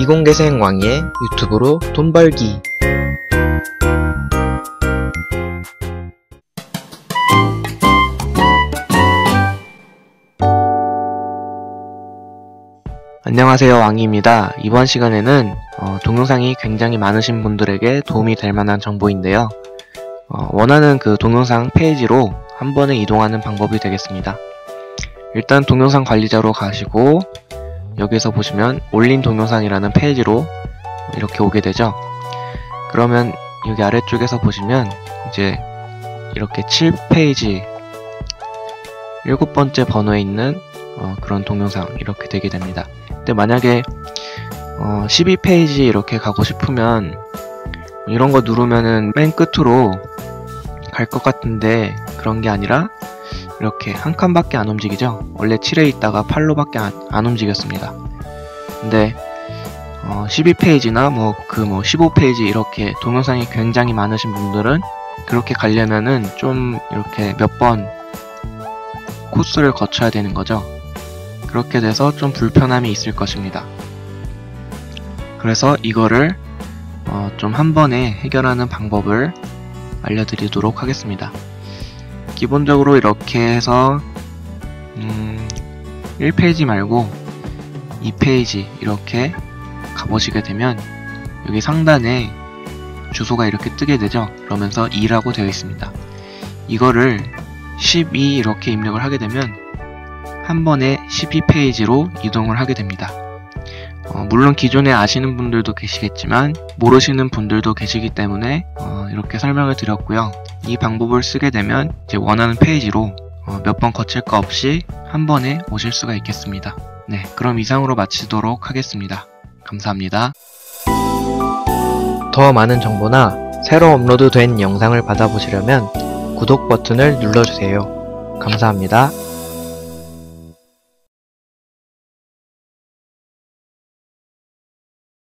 이공계생 왕의 유튜브로 돈 벌기 안녕하세요 왕이입니다. 이번 시간에는 어, 동영상이 굉장히 많으신 분들에게 도움이 될 만한 정보인데요. 어, 원하는 그 동영상 페이지로 한 번에 이동하는 방법이 되겠습니다. 일단 동영상 관리자로 가시고 여기서 보시면 올린 동영상이라는 페이지로 이렇게 오게 되죠. 그러면 여기 아래쪽에서 보시면 이제 이렇게 7페이지 일곱 번째 번호에 있는 어, 그런 동영상 이렇게 되게 됩니다. 근데 만약에 어, 12페이지 이렇게 가고 싶으면 이런 거 누르면은 맨 끝으로 갈 것 같은데 그런 게 아니라 이렇게 한 칸밖에 안 움직이죠. 원래 7에 있다가 8로밖에 안, 안 움직였습니다. 근데 어, 12페이지나 뭐 그 뭐 15페이지 이렇게 동영상이 굉장히 많으신 분들은 그렇게 가려면은 좀 이렇게 몇 번 코스를 거쳐야 되는 거죠. 그렇게 돼서 좀 불편함이 있을 것입니다. 그래서 이거를 어, 좀 한 번에 해결하는 방법을 알려드리도록 하겠습니다. 기본적으로 이렇게 해서 음, 1페이지 말고 2페이지 이렇게 가보시게 되면 여기 상단에 주소가 이렇게 뜨게 되죠. 그러면서 2라고 되어 있습니다. 이거를 12 이렇게 입력을 하게 되면 한 번에 12페이지로 이동을 하게 됩니다. 어, 물론 기존에 아시는 분들도 계시겠지만 모르시는 분들도 계시기 때문에 어, 이렇게 설명을 드렸고요. 이 방법을 쓰게 되면 이제 원하는 페이지로 어, 몇번 거칠 거 없이 한 번에 오실 수가 있겠습니다. 네, 그럼 이상으로 마치도록 하겠습니다. 감사합니다. 더 많은 정보나 새로 업로드 된 영상을 받아보시려면 구독 버튼을 눌러주세요. 감사합니다.